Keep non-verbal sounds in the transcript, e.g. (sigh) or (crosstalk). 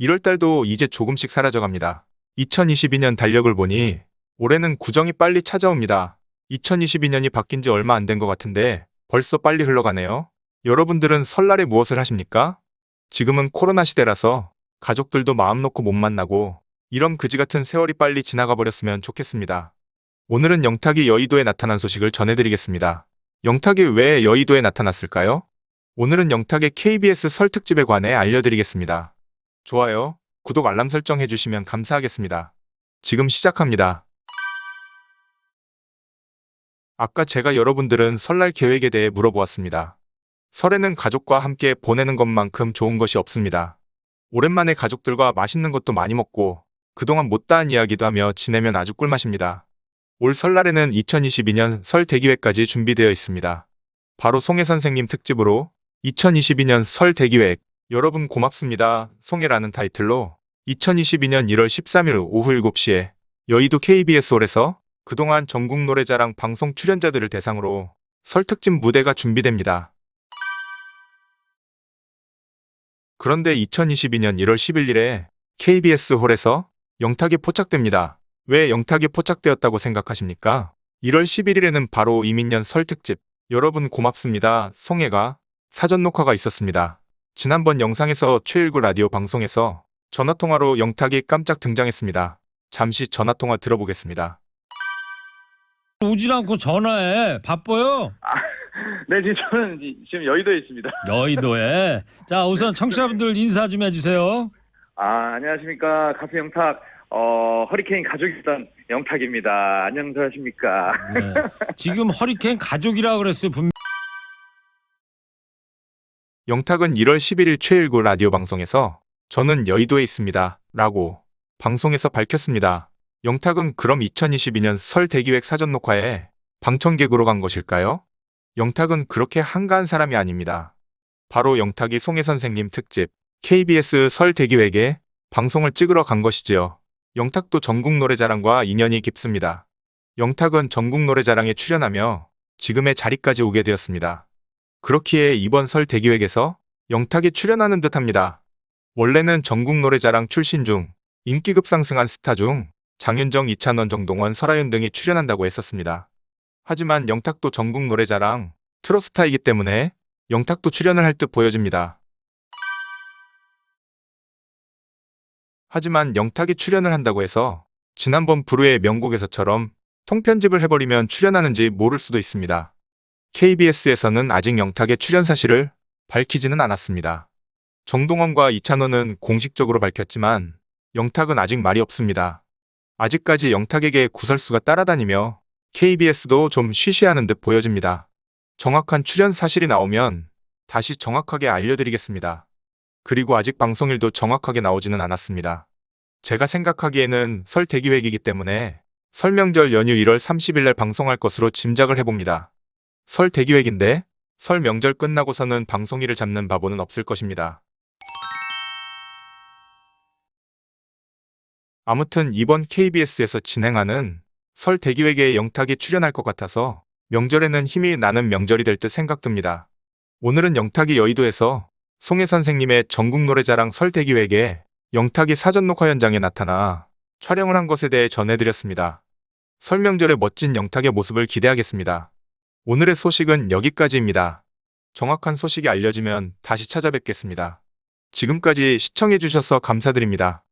1월달도 이제 조금씩 사라져갑니다. 2022년 달력을 보니 올해는 구정이 빨리 찾아옵니다. 2022년이 바뀐 지 얼마 안 된 것 같은데 벌써 빨리 흘러가네요. 여러분들은 설날에 무엇을 하십니까? 지금은 코로나 시대라서 가족들도 마음 놓고 못 만나고 이런 그지 같은 세월이 빨리 지나가 버렸으면 좋겠습니다. 오늘은 영탁이 여의도에 나타난 소식을 전해드리겠습니다. 영탁이 왜 여의도에 나타났을까요? 오늘은 영탁의 KBS 설 특집에 관해 알려드리겠습니다. 좋아요, 구독 알람 설정 해주시면 감사하겠습니다. 지금 시작합니다. 아까 제가 여러분들은 설날 계획에 대해 물어보았습니다. 설에는 가족과 함께 보내는 것만큼 좋은 것이 없습니다. 오랜만에 가족들과 맛있는 것도 많이 먹고 그동안 못다한 이야기도 하며 지내면 아주 꿀맛입니다. 올 설날에는 2022년 설 대기획까지 준비되어 있습니다. 바로 송혜 선생님 특집으로 2022년 설 대기획 여러분 고맙습니다. 송혜라는 타이틀로 2022년 1월 13일 오후 7시에 여의도 KBS홀에서 그동안 전국 노래자랑 방송 출연자들을 대상으로 설 특집 무대가 준비됩니다. 그런데 2022년 1월 11일에 KBS 홀에서 영탁이 포착됩니다. 왜 영탁이 포착되었다고 생각하십니까? 1월 11일에는 바로 이민년 설 특집 여러분 고맙습니다. 송혜가 사전 녹화가 있었습니다. 지난번 영상에서 최일구 라디오 방송에서 전화통화로 영탁이 깜짝 등장했습니다. 잠시 전화통화 들어보겠습니다. 오질 않고 전화해. 바빠요. (laughs) 네, 지금 저는 이- 지금 여의도에 있습니다. 여의도에. 자, 우선 청취자분들 인사 좀 해주세요. 아, 안녕하십니까. 가수 영탁, 어, 허리케인 가족이던 영탁입니다. 안녕하십니까. 네. 지금 허리케인 가족이라 그랬어요. 분명. 영탁은 1월 11일 최일구 라디오 방송에서 저는 여의도에 있습니다. 라고 방송에서 밝혔습니다. 영탁은 그럼 2022년 설 대기획 사전 녹화에 방청객으로 간 것일까요? 영탁은 그렇게 한가한 사람이 아닙니다. 바로 영탁이 송혜 선생님 특집 KBS 설 대기획에 방송을 찍으러 간 것이지요. 영탁도 전국 노래자랑과 인연이 깊습니다. 영탁은 전국 노래자랑에 출연하며 지금의 자리까지 오게 되었습니다. 그렇기에 이번 설 대기획에서 영탁이 출연하는 듯 합니다. 원래는 전국 노래자랑 출신 중 인기 급 상승한 스타 중 장윤정, 이찬원, 정동원, 설아윤 등이 출연한다고 했었습니다. 하지만 영탁도 전국 노래자랑 트로스타이기 때문에 영탁도 출연을 할 듯 보여집니다. 하지만 영탁이 출연을 한다고 해서 지난번 부르의 명곡에서처럼 통편집을 해버리면 출연하는지 모를 수도 있습니다. KBS에서는 아직 영탁의 출연 사실을 밝히지는 않았습니다. 정동원과 이찬원은 공식적으로 밝혔지만 영탁은 아직 말이 없습니다. 아직까지 영탁에게 구설수가 따라다니며 KBS도 좀 쉬쉬하는 듯 보여집니다. 정확한 출연 사실이 나오면 다시 정확하게 알려드리겠습니다. 그리고 아직 방송일도 정확하게 나오지는 않았습니다. 제가 생각하기에는 설 대기획이기 때문에 설명절 연휴 1월 30일 날 방송할 것으로 짐작을 해봅니다. 설 대기획인데 설 명절 끝나고서는 방송일을 잡는 바보는 없을 것입니다. 아무튼 이번 KBS에서 진행하는 설 대기획에 영탁이 출연할 것 같아서 명절에는 힘이 나는 명절이 될 듯 생각듭니다. 오늘은 영탁이 여의도에서 송혜 선생님의 전국 노래자랑 설 대기획에 영탁이 사전 녹화 현장에 나타나 촬영을 한 것에 대해 전해드렸습니다. 설 명절의 멋진 영탁의 모습을 기대하겠습니다. 오늘의 소식은 여기까지입니다. 정확한 소식이 알려지면 다시 찾아뵙겠습니다. 지금까지 시청해주셔서 감사드립니다.